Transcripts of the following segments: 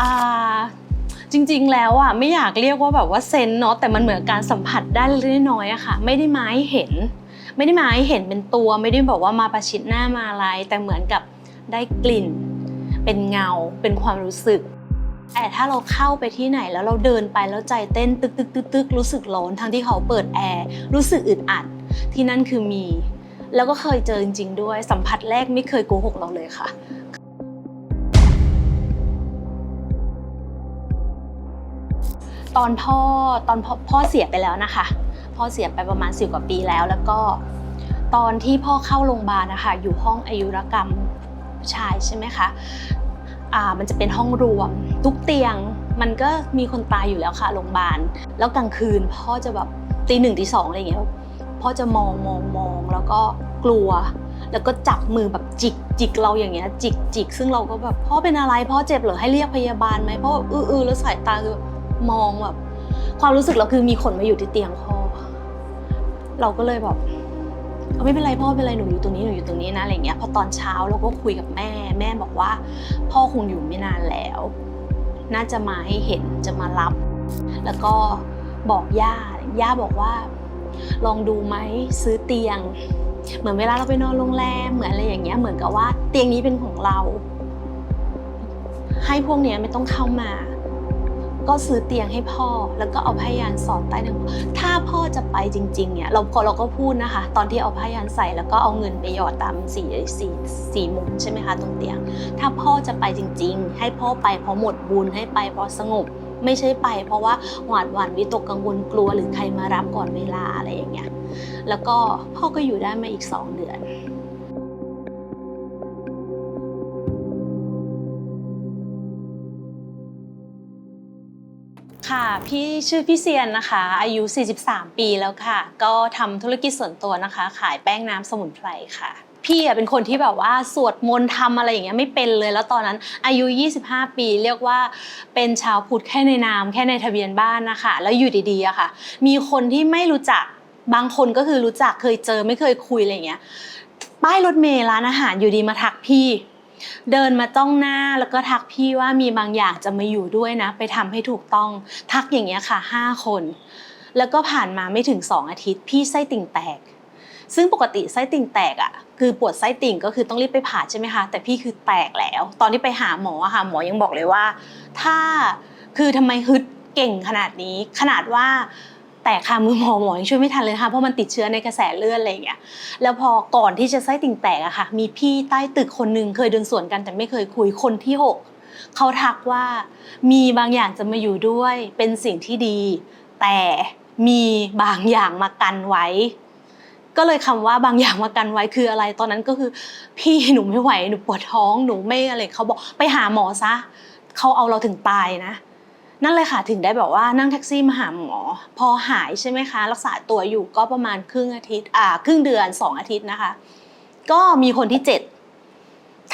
อ่าจริงๆ แล้วอะไม่อยากเรียกว่าแบบว่าเซนเนาะแต่มันเหมือนการสัมผัสได้เล็กน้อยอะค่ะ ไม่ได้มาให้เห็น ไม่ได้มาให้เห็นเป็นตัว ไม่ได้บอกว่ามาประชิดหน้ามาอะไร แต่เหมือนกับได้กลิ่น เป็นเงาเป็นความรู้สึก แต่ถ้าเราเข้าไปที่ไหนแล้วเราเดินไปแล้วใจเต้นตึกตึกตึกตึกรู้สึกร้อนทั้งที่เขาเปิดแอร์รู้สึกอึดอัดที่นั่นคือมี แล้วก็เคยเจอจริงๆด้วยสัมผัสแรกไม่เคยโกหกเราเลยค่ะ ตอนพ่อตอนพ่อพ่อเสียไปแล้วนะคะ พ่อเสียไปประมาณสิบกว่าปีแล้ว แล้วก็ ตอนที่พ่อเข้าโรงพยาบาลนะคะ อยู่ห้องอายุรกรรมชายใช่ไหมคะอ่ามันจะเป็นห้องรวม ทุกเตียงมันก็มีคนตายอยู่แล้วค่ะโรงพยาบาล แล้วกลางคืนพ่อจะแบบตีหนึ่งตีสองอะไรอย่างเงี้ยพ่อจะมองมองมองแล้วก็กลัว แล้วก็จับมือแบบจิกจิกเราอย่างเงี้ยจิกจิกซึ่งเราก็แบบพ่อเป็นอะไรพ่อเจ็บเหรอให้เรียกพยาบาลไหมพ่ออืออือแล้วสายตาคือ มองแบบ ความรู้สึกเราคือมีคนมาอยู่ที่เตียงพ่อ เราก็เลยแบบเอาไม่เป็นไรพ่อเป็นไรหนูอยู่ตรงนี้หนูอยู่ตรงนี้นะอะไรเงี้ยพอตอนเช้าเราก็คุยกับแม่ แม่บอกว่า พ่อคงอยู่ไม่นานแล้ว น่าจะมาให้เห็นจะมารับ แล้วก็บอกย่าย่าบอกว่า ลองดูไหมซื้อเตียง เหมือนเวลาเราไปนอนโรงแรมเหมือนอะไรอย่างเงี้ยเหมือนกับว่า เตียงนี้เป็นของเรา ให้พวกเนี้ยไม่ต้องเข้ามา ก็ซื้อเตียงให้พ่อ แล้วก็เอาพยานสอดใต้เตียงถ้าพ่อจะไปจริงๆเนี่ยเราพอเราก็พูดนะคะ ตอนที่เอาพยานใส่แล้วก็เอาเงินไปหยอดตามสีสีสีมุมใช่ไหมคะตรงเตียง ถ้าพ่อจะไปจริง ๆ ให้พ่อไปเพราะหมดบุญให้ไปเพราะสงบไม่ใช่ไป เพราะว่าหวาดหวั่นวิตกกังวลกลัวหรือใครมารับก่อนเวลาอะไรอย่างเงี้ยแล้วก็พ่อก็อยู่ได้มาอีกสองเดือน ค่ะ พี่ชื่อพี่เซียนนะคะ อายุ 43 ปีแล้วค่ะ ก็ทำธุรกิจส่วนตัวนะคะ ขายแป้งน้ำสมุนไพรค่ะพี่อะเป็นคนที่แบบว่าสวดมนต์ทำอะไรอย่างเงี้ยไม่เป็นเลย แล้วตอนนั้นอายุ 25 ปีเรียกว่าเป็นชาวพุทธแค่ในนามแค่ในทะเบียนบ้านนะคะ แล้วอยู่ดีๆอะค่ะ มีคนที่ไม่รู้จักบางคนก็คือรู้จักเคยเจอไม่เคยคุยอะไรอย่างเงี้ยป้ายรถเมล์ร้านอาหารอยู่ดีมาทักพี่ เดินมาจ้องหน้าแล้วก็ทักพี่ว่ามีบางอย่างจะมาอยู่ด้วยนะ ไปทำให้ถูกต้อง ทักอย่างเงี้ยค่ะห้าคน แล้วก็ผ่านมาไม่ถึงสองอาทิตย์ พี่ไส้ติ่งแตก ซึ่งปกติไส้ติ่งแตกอะคือปวดไส้ติ่งก็คือต้องรีบไปผ่าใช่ไหมคะแต่พี่คือแตกแล้ว ตอนที่ไปหาหมอค่ะหมอยังบอกเลยว่า ถ้าคือทำไมฮึดเก่งขนาดนี้ ขนาดว่า แตกค่ะมือหมอหมอยังช่วยไม่ทันเลยนะคะเพราะมันติดเชื้อในกระแสเลือดอะไรอย่างเงี้ยแล้วพอก่อนที่จะไส้ติ่งแตกอะค่ะ มีพี่ใต้ตึกคนหนึ่งเคยเดินสวนกันแต่ไม่เคยคุยคนที่หกเขาทักว่ามีบางอย่างจะมาอยู่ด้วยเป็นสิ่งที่ดี แต่มีบางอย่างมากันไว้ ก็เลยคำว่าบางอย่างมากันไว้คืออะไร ตอนนั้นก็คือพี่หนูไม่ไหวหนูปวดท้องหนูไม่อะไรเขาบอกไปหาหมอซะเขาเอาเราถึงตายนะ นั่นเลยค่ะถึงได้แบบว่านั่งแท็กซี่มาหาหมอ พอหายใช่ไหมคะ รักษาตัวอยู่ก็ประมาณครึ่งอาทิตย์อ่าครึ่งเดือนสองอาทิตย์นะคะ ก็มีคนที่เจ็ด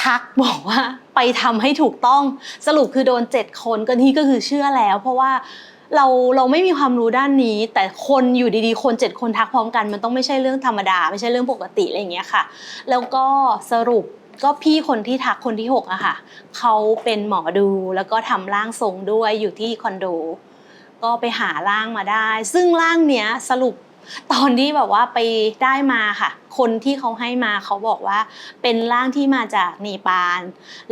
ทักบอกว่าไปทำให้ถูกต้องสรุปคือโดนเจ็ดคนก็นี่ก็คือเชื่อแล้ว เพราะว่าเราเราไม่มีความรู้ด้านนี้ แต่คนอยู่ดีๆ คนเจ็ดคนทักพร้อมกัน มันต้องไม่ใช่เรื่องธรรมดา ไม่ใช่เรื่องปกติอะไรอย่างเงี้ยค่ะ แล้วก็สรุป ก็พี่คนที่ทักคนที่หกอะค่ะเขาเป็นหมอดูแล้วก็ทำร่างทรงด้วยอยู่ที่คอนโด ก็ไปหาร่างมาได้ ซึ่งร่างเนี้ยสรุปตอนที่แบบว่าไปได้มาค่ะ คนที่เขาให้มาเขาบอกว่า เป็นร่างที่มาจากเนปาล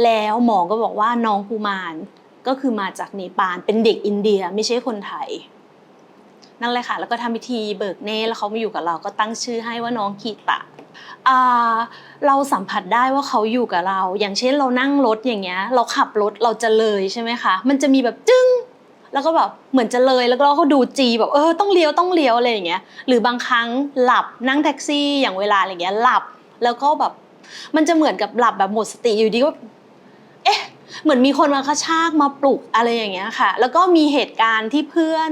แล้วหมอก็บอกว่าน้องกุมารก็คือมาจากเนปาลเป็นเด็กอินเดียไม่ใช่คนไทยนั่นเลยค่ะ แล้วก็ทำพิธีเบิกเนแล้วเขามาอยู่กับเราก็ตั้งชื่อให้ว่าน้องกีตะ อ่าเราสัมผัสได้ว่าเขาอยู่กับเรา อย่างเช่นเรานั่งรถอย่างเงี้ย เราขับรถเราจะเลยใช่ไหมคะ มันจะมีแบบจึ้งแล้วก็แบบเหมือนจะเลยแล้วเราก็ดูจีแบบเออต้องเลี้ยวต้องเลี้ยวอะไรอย่างเงี้ยหรือบางครั้งหลับนั่งแท็กซี่อย่างเวลาอะไรเงี้ยหลับแล้วก็แบบมันจะเหมือนกับหลับแบบหมดสติอยู่ดีก็ เหมือนมีคนมากระชากมาปลุกอะไรอย่างเงี้ยค่ะ แล้วก็มีเหตุการณ์ที่เพื่อน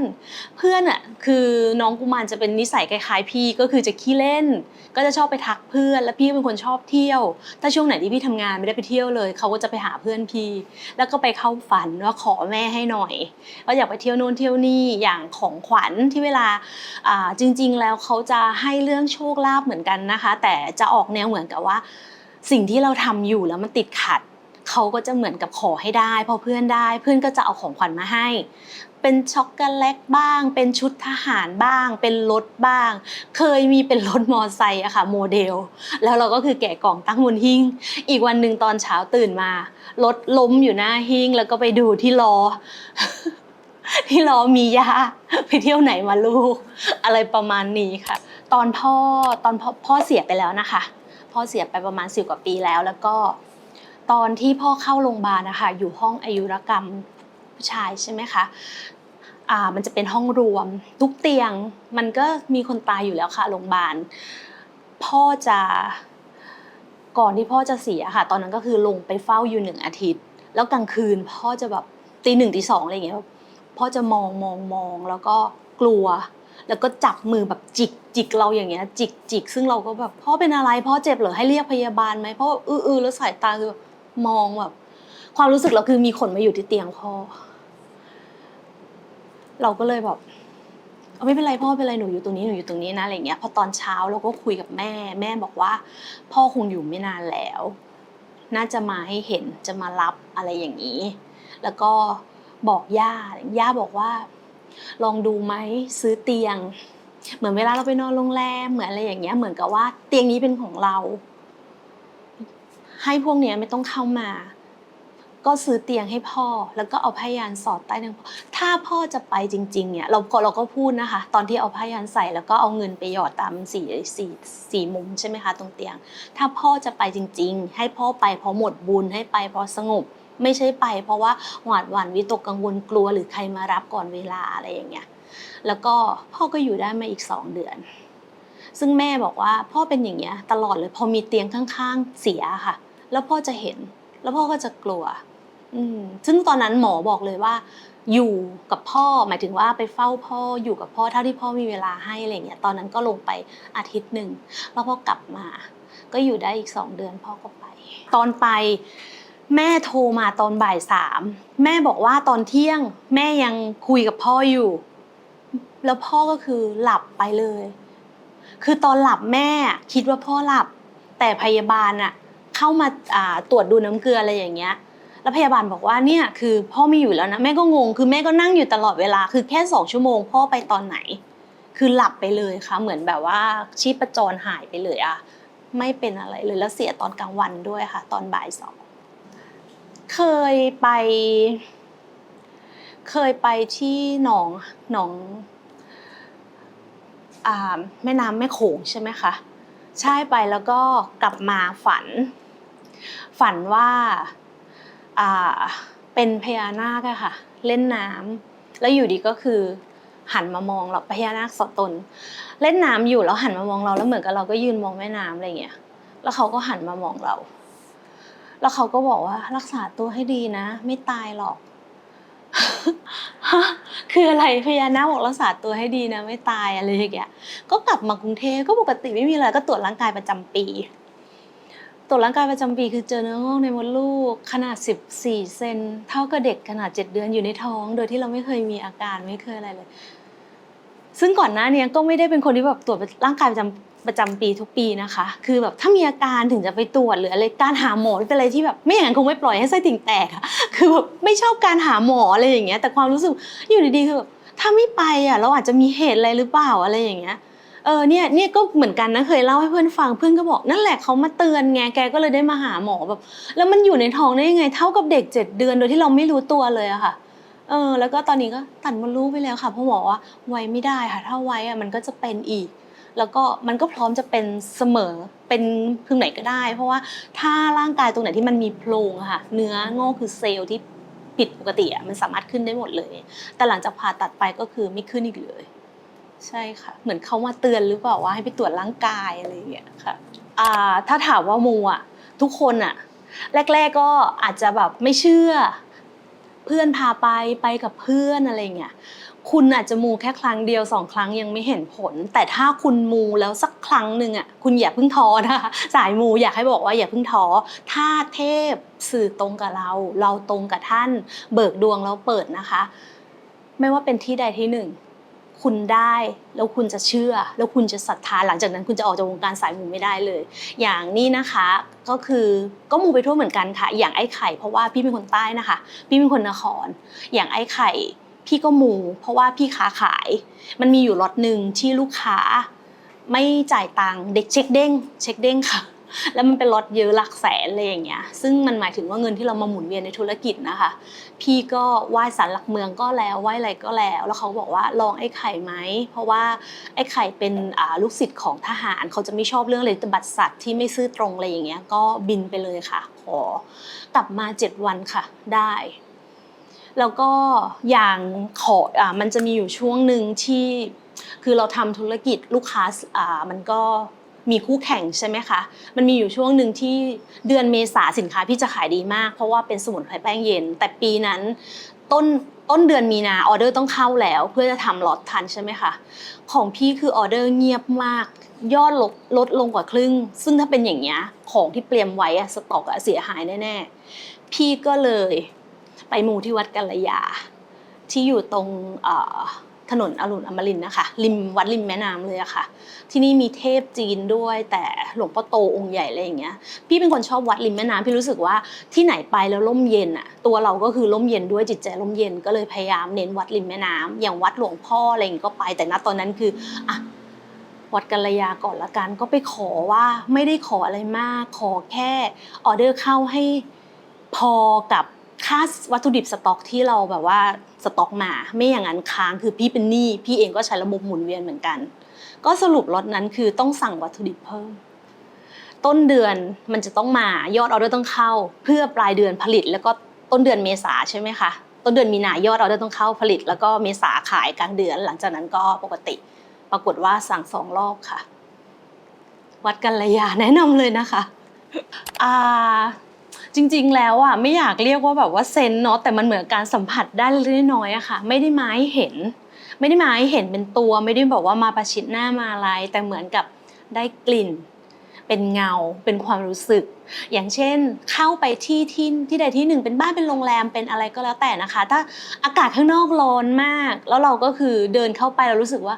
เพื่อนอะคือน้องกุมารจะเป็นนิสัยคล้ายๆพี่ก็คือจะขี้เล่น ก็จะชอบไปทักเพื่อน แล้วพี่เป็นคนชอบเที่ยว ถ้าช่วงไหนที่พี่ทำงานไม่ได้ไปเที่ยวเลยเขาก็จะไปหาเพื่อนพี่ แล้วก็ไปเข้าฝันว่าขอแม่ให้หน่อยว่าอยากไปเที่ยวนู่นเที่ยวนี่อย่างของขวัญที่เวลาอ่าจริง ๆ แล้วเขาจะให้เรื่องโชคลาภเหมือนกันนะคะ แต่จะออกแนวเหมือนกับว่า สิ่งที่เราทำอยู่แล้วมันติดขัด เขาก็จะเหมือนกับขอให้ได้พอเพื่อนได้ เพื่อนก็จะเอาของขวัญมาให้ เป็นช็อกโกแลตบ้าง เป็นชุดทหารบ้าง เป็นรถบ้าง เคยมีเป็นรถมอไซค์อะค่ะโมเดล แล้วเราก็คือแกะกล่องตั้งบนหิ้ง อีกวันหนึ่งตอนเช้าตื่นมารถล้มอยู่หน้าหิ้งแล้วก็ไปดูที่ล้อที่ล้อมียาไปเที่ยวไหนมาลูก อะไรประมาณนี้ค่ะ ตอนพ่อตอนพ่อพ่อเสียไปแล้วนะคะ พ่อเสียไปประมาณสิบกว่าปีแล้วแล้วก็ ตอนที่พ่อเข้าโรงพยาบาลนะคะอยู่ห้องอายุรกรรมผู้ชายใช่ไหมคะมันจะเป็นห้องรวม ทุกเตียงมันก็มีคนตายอยู่แล้วค่ะโรงพยาบาลพ่อจะก่อนที่พ่อจะเสียค่ะ ตอนนั้นก็คือลงไปเฝ้าอยู่หนึ่งอาทิตย์ แล้วกลางคืนพ่อจะแบบตีหนึ่งตีสองอะไรอย่างเงี้ยพ่อจะมองมองมองแล้วก็กลัว แล้วก็จับมือแบบจิกจิกเราอย่างเงี้ยจิกจิกซึ่งเราก็แบบพ่อเป็นอะไรพ่อเจ็บเหรอให้เรียกพยาบาลไหมพ่ออื้ออื้อแล้วสายตาคือ มองแบบความรู้สึกเราคือมีคนมาอยู่ที่เตียงพ่อ เราก็เลยแบบเอาไม่เป็นไรพ่อเป็นไรหนูอยู่ตรงนี้หนูอยู่ตรงนี้นะอะไรเงี้ยพอตอนเช้าเราก็คุยกับแม่ แม่บอกว่า พ่อคงอยู่ไม่นานแล้ว น่าจะมาให้เห็นจะมารับอะไรอย่างนี้ แล้วก็บอกย่าย่าบอกว่า ลองดูไหมซื้อเตียง เหมือนเวลาเราไปนอนโรงแรมเหมือนอะไรอย่างเงี้ย เหมือนกับว่าเตียงนี้เป็นของเรา ให้พวกเนี้ยไม่ต้องเข้ามา ก็ซื้อเตียงให้พ่อ แล้วก็เอาผ้ายันสอดใต้เตียงถ้าพ่อจะไปจริง ๆ เนี่ย เราก็เราก็พูดนะคะ ตอนที่เอาผ้ายันใส่แล้วก็เอาเงินไปหยอดตามสี่สี่สี่มุมใช่ไหมคะตรงเตียง ถ้าพ่อจะไปจริง ๆ ให้พ่อไปเพราะหมดบุญให้ไปเพราะสงบ ไม่ใช่ไป เพราะว่าหวาดหวั่นวิตกกังวลกลัวหรือใครมารับก่อนเวลาอะไรอย่างเงี้ยแล้วก็พ่อก็อยู่ได้มาอีกสองเดือน ซึ่งแม่บอกว่าพ่อเป็นอย่างเงี้ยตลอดเลยพอมีเตียงข้างๆเสียค่ะ แล้วพ่อจะเห็น แล้วพ่อก็จะกลัว อืมซึ่งตอนนั้นหมอบอกเลยว่า อยู่กับพ่อหมายถึงว่าไปเฝ้าพ่ออยู่กับพ่อเท่าที่พ่อมีเวลาให้อะไรเงี้ยตอนนั้นก็ลงไปอาทิตย์หนึ่งแล้วพ่อกลับมา ก็อยู่ได้อีกสองเดือนพ่อก็ไป ตอนไปแม่โทรมาตอนบ่ายสามแม่บอกว่าตอนเที่ยง แม่ยังคุยกับพ่ออยู่ แล้วพ่อก็คือหลับไปเลย คือตอนหลับแม่คิดว่าพ่อหลับ แต่พยาบาลอะ เข้ามาตรวจดูน้ำเกลืออะไรอย่างเงี้ยแล้วพยาบาลบอกว่าเนี่ยคือพ่อไม่อยู่แล้วนะแม่ก็งงคือแม่ก็นั่งอยู่ตลอดเวลาคือแค่สองชั่วโมง พ่อไปตอนไหน คือหลับไปเลยค่ะ เหมือนแบบว่าชีพจรหายไปเลยอะไม่เป็นอะไรเลยแล้วเสียตอนกลางวันด้วยค่ะ ตอนบ่ายสองเคยไป เคยไปที่หนองหนองแม่น้ำแม่โขงใช่ไหมคะใช่ไปแล้วก็กลับมาฝัน ฝันว่าเป็นพญานาคอะค่ะ เล่นน้ำแล้วอยู่ดีก็คือ หันมามองเราพญานาคสตน เล่นน้ำอยู่แล้วหันมามองเราแล้วเหมือนกับเราก็ยืนมองแม่น้ำอะไรเงี้ยแล้วเขาก็หันมามองเรา แล้วเขาก็บอกว่ารักษาตัวให้ดีนะ ไม่ตายหรอกคืออะไรพญานาคบอกรักษาตัวให้ดีนะ ไม่ตายอะไรอย่างเงี้ยก็กลับมากรุงเทพก็ปกติไม่มีอะไรก็ตรวจร่างกายประจำปี รวจร่างกายประจำปีคือเจอเนื้องอกในมดลูกขนาด 14 เซนเท่ากับเด็กขนาด 7 เดือนอยู่ในท้อง โดยที่เราไม่เคยมีอาการไม่เคยอะไรเลย ซึ่งก่อนหน้าเนี้ยก็ไม่ได้เป็นคนที่แบบตรวจร่างกายประจำประจำปีทุกปีนะคะ คือแบบถ้ามีอาการถึงจะไปตรวจหรืออะไรการหาหมอเป็นอะไรที่แบบไม่อย่างนั้นคงไม่ปล่อยให้ไส้ติ่งแตกอะคือแบบไม่ชอบการหาหมออะไรอย่างเงี้ย แต่ความรู้สึกอยู่ดีๆคือแบบถ้าไม่ไปอะเราอาจจะมีเหตุอะไรหรือเปล่าอะไรอย่างเงี้ย เออเนี่ยเนี่ยก็เหมือนกันนะเคยเล่าให้เพื่อนฟังเพื่อนก็บอกนั่นแหละเขามาเตือนไงแกก็เลยได้มาหาหมอแบบ แล้วมันอยู่ในท้องได้ยังไง เท่ากับเด็กเจ็ดเดือนโดยที่เราไม่รู้ตัวเลยอะค่ะเออแล้วก็ตอนนี้ก็ตัดมดลูกไปแล้วค่ะเพราะหมอว่าไว้ไม่ได้ค่ะ ถ้าไว้อะมันก็จะเป็นอีก แล้วก็มันก็พร้อมจะเป็นเสมอเป็นพึงไหนก็ได้ เพราะว่าถ้าร่างกายตรงไหนที่มันมีโพรงอะค่ะ เนื้องอกคือเซลล์ที่ผิดปกติอะมันสามารถขึ้นได้หมดเลย แต่หลังจากผ่าตัดไปก็คือไม่ขึ้นอีกเลย ใช่ค่ะ เหมือนเขามาเตือนหรือเปล่าว่าให้ไปตรวจร่างกายอะไรอย่างเงี้ยค่ะอ่าถ้าถามว่ามูอะทุกคนอะ แรก ๆก็อาจจะแบบไม่เชื่อ เพื่อนพาไปไปกับเพื่อนอะไรเงี้ยคุณอาจจะมูแค่ครั้งเดียวสองครั้งยังไม่เห็นผล แต่ถ้าคุณมูแล้วสักครั้งหนึ่งอะคุณอย่าเพิ่งท้อนะคะสายมูอยากให้บอกว่าอย่าเพิ่งท้อถ้าเทพสื่อตรงกับเรา เราตรงกับท่าน เบิกดวงเราเปิดนะคะ ไม่ว่าเป็นที่ใดที่หนึ่ง คุณได้ แล้วคุณจะเชื่อ แล้วคุณจะศรัทธาหลังจากนั้นคุณจะออกจากวงการสายมูไม่ได้เลย อย่างนี้นะคะก็คือก็มูไปทั่วเหมือนกันค่ะ อย่างไอ้ไข่ เพราะว่าพี่เป็นคนใต้นะคะ พี่เป็นคนนคร อย่างไอ้ไข่ พี่ก็มู เพราะว่าพี่ค้าขาย มันมีอยู่ล็อตหนึ่งที่ลูกค้า ไม่จ่ายตังค์เด็กเช็คเด้งเช็คเด้งค่ะ แล้วมันเป็นล็อตเยอะหลักแสนเลยอย่างเงี้ยซึ่งมันหมายถึงว่าเงินที่เรามาหมุนเวียนในธุรกิจนะคะ พี่ก็ไหว้สันหลักเมืองก็แล้วไหว้อะไรก็แล้ว แล้วเขาบอกว่าลองไอ้ไข่ไหมเพราะว่าไอ้ไข่เป็นลูกศิษย์ของทหารเขาจะไม่ชอบเรื่องเลยบัตรสัตว์ที่ไม่ซื่อตรงอะไรอย่างเงี้ยก็บินไปเลยค่ะขอกลับมาเจ็ดวันค่ะได้แล้วก็อย่างขออ่ามันจะมีอยู่ช่วงหนึ่งที่คือเราทำธุรกิจลูกค้าอ่ามันก็ มีคู่แข่งใช่ไหมคะ มันมีอยู่ช่วงหนึ่งที่เดือนเมษาสินค้าพี่จะขายดีมาก เพราะว่าเป็นสมุนไพรแป้งเย็น แต่ปีนั้นต้นต้นเดือนมีนาออเดอร์ต้องเข้าแล้ว เพื่อจะทำล็อตทันใช่ไหมคะ ของพี่คือออเดอร์เงียบมาก ยอดลดลดลงกว่าครึ่ง ซึ่งถ้าเป็นอย่างเงี้ยของที่เตรียมไว้อะสต็อกอะเสียหายแน่ๆ พี่ก็เลยไปมูที่วัดกัลยาที่อยู่ตรงอ ถนนอรุณอมรินนะคะริมวัดริมแม่น้ำเลยอะค่ะ ที่นี่มีเทพจีนด้วยแต่หลวงพ่อโตองค์ใหญ่อะไรอย่างเงี้ย พี่เป็นคนชอบวัดริมแม่น้ำพี่รู้สึกว่าที่ไหนไปแล้วร่มเย็นอะตัวเราก็คือร่มเย็นด้วยจิตใจร่มเย็นก็เลยพยายามเน้นวัดริมแม่น้ำอย่างวัดหลวงพ่ออะไรอย่างงี้ก็ไป แต่ณตอนนั้นคืออะวัดกัลยาก่อนละกันก็ไปขอว่าไม่ได้ขออะไรมาก ขอแค่ออเดอร์เข้าให้พอกับค่าวัตถุดิบสต็อกที่เราแบบว่า สต็อกมา ไม่อย่างนั้นค้างคือพี่เป็นหนี้พี่เองก็ใช้ระบบหมุนเวียนเหมือนกัน ก็สรุปล็อตนั้นคือต้องสั่งวัตถุดิบเพิ่ม ต้นเดือนมันจะต้องมายอดออเดอร์ต้องเข้า เพื่อปลายเดือนผลิต แล้วก็ต้นเดือนเมษาใช่ไหมคะต้นเดือนมีนายอดออเดอร์ต้องเข้าผลิต แล้วก็เมษาขายกลางเดือน หลังจากนั้นก็ปกติ ปรากฏว่าสั่งสองรอบค่ะ วัดกันระยาแนะนำเลยนะคะอ่า จริง ๆ แล้วอะไม่อยากเรียกว่าแบบว่าเซนส์เนาะแต่มันเหมือนการสัมผัสได้เล็กน้อยอะค่ะ ไม่ได้มาให้เห็น ไม่ได้มาให้เห็นเป็นตัว ไม่ได้บอกว่ามาประชิดหน้ามาอะไร แต่เหมือนกับได้กลิ่น เป็นเงาเป็นความรู้สึก อย่างเช่น เข้าไปที่ที่ที่ใดที่หนึ่งเป็นบ้านเป็นโรงแรมเป็นอะไรก็แล้วแต่นะคะ ถ้าอากาศข้างนอกร้อนมาก แล้วเราก็คือเดินเข้าไปเรารู้สึกว่า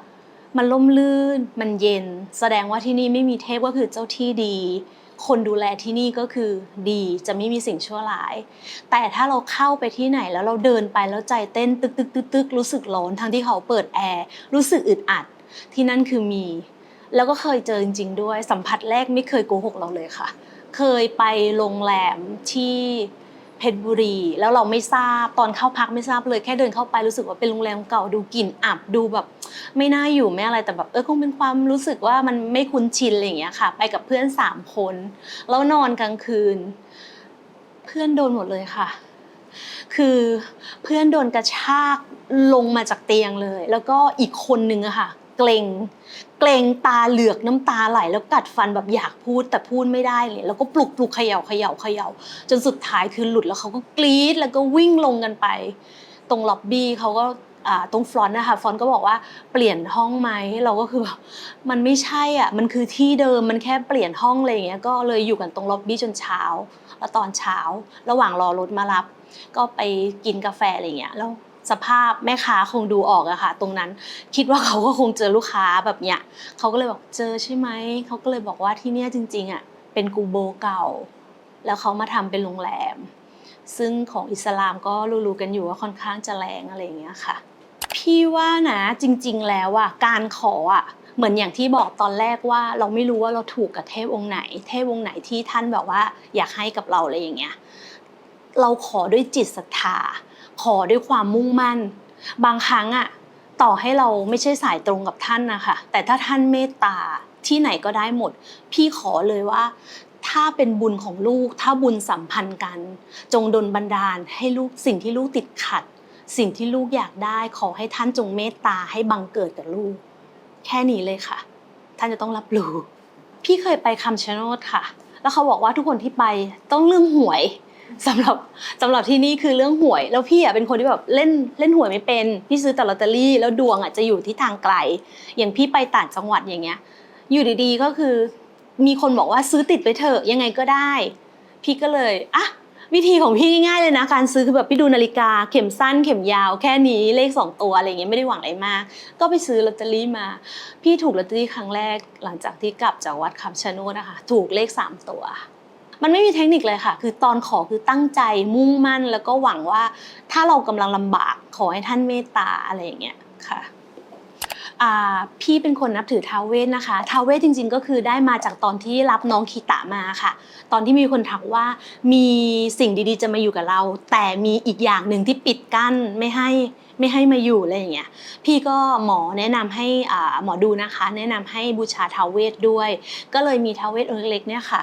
มันร่มรื่น มันเย็น แสดงว่าที่นี่ไม่มีเทพก็คือเจ้าที่ดี คนดูแลที่นี่ก็คือดีจะไม่มีสิ่งชั่วร้าย แต่ถ้าเราเข้าไปที่ไหนแล้วเราเดินไปแล้วใจเต้นตึกตึกตึกตึกรู้สึกร้อนทั้งที่เขาเปิดแอร์รู้สึกอึดอัด ที่นั่นคือมี แล้วก็เคยเจอจริง ๆ ด้วยสัมผัสแรกไม่เคยโกหกเราเลยค่ะ เคยไปโรงแรมที่ เพชรบุรี แล้วเราไม่ทราบตอนเข้าพักไม่ทราบเลยแค่เดินเข้าไปรู้สึกว่าเป็นโรงแรมเก่าดูกลิ่นอับดูแบบ ไม่น่าอยู่ไม่อะไรแต่แบบเออคงเป็นความรู้สึกว่ามันไม่คุ้นชินอะไรอย่างเงี้ยค่ะ ไปกับเพื่อนสามคนแล้วนอนกลางคืน เพื่อนโดนหมดเลยค่ะ คือเพื่อนโดนกระชากลงมาจากเตียงเลย แล้วก็อีกคนนึงอะค่ะเกรง เกรงตาเหลือกน้ำตาไหลแล้วกัดฟันแบบอยากพูดแต่พูดไม่ได้เลยแล้วก็ปลุกปลุกเขย่าเขย่าเขย่าจนสุดท้ายคือหลุดแล้วเขาก็กรี๊ดแล้วก็วิ่งลงกันไป ตรงล็อบบี้เขาก็ตรงฟรอนต์นะคะฟรอนต์ก็บอกว่าเปลี่ยนห้องไหมเราก็คือแบบมันไม่ใช่อะมันคือที่เดิมมันแค่เปลี่ยนห้องอะไรอย่างเงี้ยก็เลยอยู่กันตรงล็อบบี้จนเช้า แล้วตอนเช้า ระหว่างรอรถมารับ ก็ไปกินกาแฟอะไรอย่างเงี้ยแล้ว สภาพแม่ค้าคงดูออกอะค่ะ ตรงนั้นคิดว่าเขาก็คงเจอลูกค้าแบบเนี้ยเขาก็เลยบอกเจอใช่ไหมเขาก็เลยบอกว่าที่เนี่ยจริง ๆอะเป็นกูโบเก่า แล้วเขามาทำเป็นโรงแรม ซึ่งของอิสลามก็รู้ๆกันอยู่ว่าค่อนข้างจะแรงอะไรอย่างเงี้ยค่ะ พี่ว่านะจริง ๆ แล้วอะการขออะเหมือนอย่างที่บอกตอนแรกว่าเราไม่รู้ว่าเราถูกกับเทพองค์ไหน เทพองค์ไหนที่ท่านแบบว่าอยากให้กับเราอะไรอย่างเงี้ย เราขอด้วยจิตศรัทธา ขอด้วยความมุ่งมั่น บางครั้งอะต่อให้เราไม่ใช่สายตรงกับท่านนะคะแต่ถ้าท่านเมตตาที่ไหนก็ได้หมด พี่ขอเลยว่า ถ้าเป็นบุญของลูก ถ้าบุญสัมพันธ์กัน จงดลบันดาลให้ลูกสิ่งที่ลูกติดขัด สิ่งที่ลูกอยากได้ขอให้ท่านจงเมตตาให้บังเกิดกับลูก แค่นี้เลยค่ะ ท่านจะต้องรับรู้ พี่เคยไปคำชะโนดค่ะ แล้วเขาบอกว่าทุกคนที่ไปต้องเรื่องหวย สำหรับสำหรับที่นี่คือเรื่องหวย แล้วพี่อะเป็นคนที่แบบเล่นเล่นหวยไม่เป็นพี่ซื้อแต่ลอตเตอรี่แล้วดวงอะจะอยู่ที่ทางไกล อย่างพี่ไปต่างจังหวัดอย่างเงี้ย อยู่ดีๆก็คือ มีคนบอกว่าซื้อติดไปเถอะยังไงก็ได้ พี่ก็เลยอะวิธีของพี่ง่ายๆเลยนะ การซื้อคือแบบพี่ดูนาฬิกา เข็มสั้นเข็มยาวแค่นี้เลขสองตัวอะไรเงี้ยไม่ได้หวังอะไรมาก ก็ไปซื้อลอตเตอรี่มา พี่ถูกลอตเตอรี่ครั้งแรกหลังจากที่กลับจากวัดคำชะโนดนะคะถูกเลขสามตัว มันไม่มีเทคนิคเลยค่ะ คือตอนขอคือตั้งใจมุ่งมั่น แล้วก็หวังว่าถ้าเรากำลังลำบากขอให้ท่านเมตตาอะไรอย่างเงี้ยค่ะพี่เป็นคนนับถือท้าวเวสนะคะท้าวเวสจริง ๆ ก็คือได้มาจากตอนที่รับน้องคีตะมาค่ะ ตอนที่มีคนทักว่ามีสิ่งดีๆ จะมาอยู่กับเรา แต่มีอีกอย่างหนึ่งที่ปิดกั้นไม่ให้ไม่ให้มาอยู่อะไรอย่างเงี้ยพี่ก็หมอแนะนำให้อ่าหมอดูนะคะ แนะนำให้บูชาท้าวเวสด้วย ก็เลยมีท้าวเวสองค์เล็กๆเนี่ยค่ะ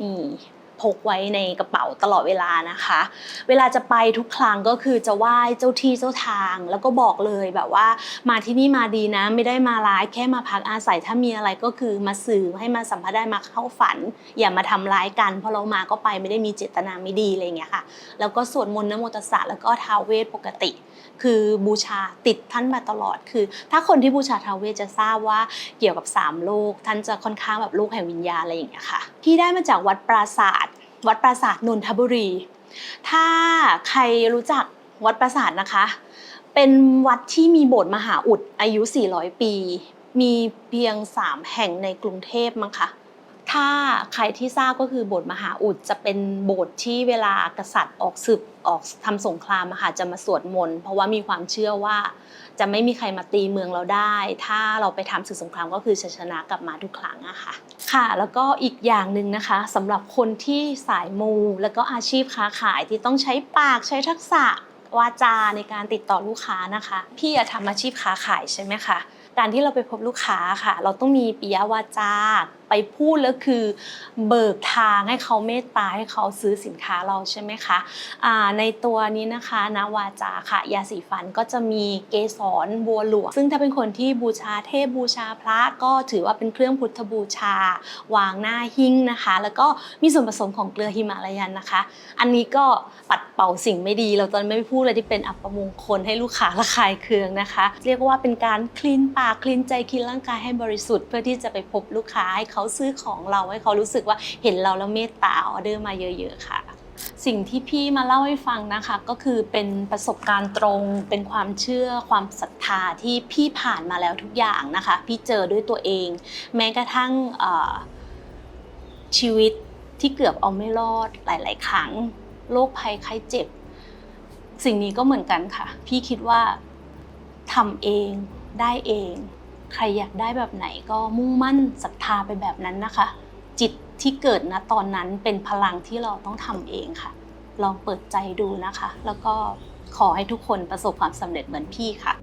นี่ พกไว้ในกระเป๋าตลอดเวลานะคะ เวลาจะไปทุกครั้งก็คือจะไหว้เจ้าที่เจ้าทาง แล้วก็บอกเลยแบบว่า มาที่นี่มาดีนะ ไม่ได้มาร้ายแค่มาพักอาศัยถ้ามีอะไรก็คือมาสื่อให้มาสัมผัสได้มาเข้าฝัน อย่ามาทำร้ายกันเพราะเรามาก็ไปไม่ได้มีเจตนาไม่ดีอะไรอย่างเงี้ยค่ะแล้วก็สวดมนต์นโมตัสสะแล้วก็ท้าวเวทปกติ คือบูชาติดท่านมาตลอดคือ ถ้าคนที่บูชาท้าวเวทจะทราบว่าเกี่ยวกับสามโลก ท่านจะค่อนข้างแบบโลกแห่งวิญญาณอะไรอย่างเงี้ยค่ะที่ได้มาจากวัดปราศาสตร์ วัดปราสาทนนทบุรี ถ้าใครรู้จักวัดปราสาทนะคะ เป็นวัดที่มีโบสถ์มหาอุดอายุ 400 ปี มีเพียง 3 แห่งในกรุงเทพมั้งคะ ถ้าใครที่ทราบก็คือโบสถ์มหาอุดจะเป็นโบสถ์ที่เวลากษัตริย์ออกศึกออกทำสงครามอะค่ะจะมาสวดมนต์เพราะว่ามีความเชื่อว่า จะไม่มีใครมาตีเมืองเราได้ ถ้าเราไปทำศึกสงครามก็คือชชนะกลับมาทุกครั้งอะค่ะค่ะ แล้วก็อีกอย่างหนึ่งนะคะสำหรับคนที่สายมูแล้วก็อาชีพค้าขายที่ต้องใช้ปากใช้ทักษะวาจาในการติดต่อลูกค้านะคะ พี่อะทำอาชีพค้าขายใช่ไหมคะการที่เราไปพบลูกค้าค่ะ เราต้องมีปิยวาจา ไปพูดแล้วคือเบิกทางให้เขาเมตตาให้เขาซื้อสินค้าเราใช่ไหมคะอ่าในตัวนี้นะคะนาวาจาค่ะยาสีฟันก็จะมีเกสรบัวหลวงซึ่งถ้าเป็นคนที่บูชาเทพบูชาพระก็ถือว่าเป็นเครื่องพุทธบูชาวางหน้าหิ้งนะคะ แล้วก็มีส่วนผสมของเกลือหิมาลายันนะคะ อันนี้ก็ปัดเป่าสิ่งไม่ดี เราตอนไม่พูดอะไรที่เป็นอัปมงคลให้ลูกค้าระคายเคืองนะคะ เรียกว่าเป็นการคลีนปากคลีนใจคลีนร่างกายให้บริสุทธิ์ เพื่อที่จะไปพบลูกค้าให้เขาาซื้อของเราให้เขารู้สึกว่าเห็นเราแล้วเมตตาออเดอร์มาเยอะๆค่ะ สิ่งที่พี่มาเล่าให้ฟังนะคะก็คือเป็นประสบการณ์ตรงเป็นความเชื่อความศรัทธาที่พี่ผ่านมาแล้วทุกอย่างนะคะ พี่เจอด้วยตัวเอง แม้กระทั่งชีวิตที่เกือบเอาไม่รอดหลาย ๆ ครั้งโรคภัยไข้เจ็บ สิ่งนี้ก็เหมือนกันค่ะ พี่คิดว่าทำเองได้เอง ใครอยากได้แบบไหนก็มุ่งมั่นศรัทธาไปแบบนั้นนะคะ จิตที่เกิดณตอนนั้นเป็นพลังที่เราต้องทำเองค่ะ ลองเปิดใจดูนะคะ แล้วก็ขอให้ทุกคนประสบความสำเร็จเหมือนพี่ค่ะ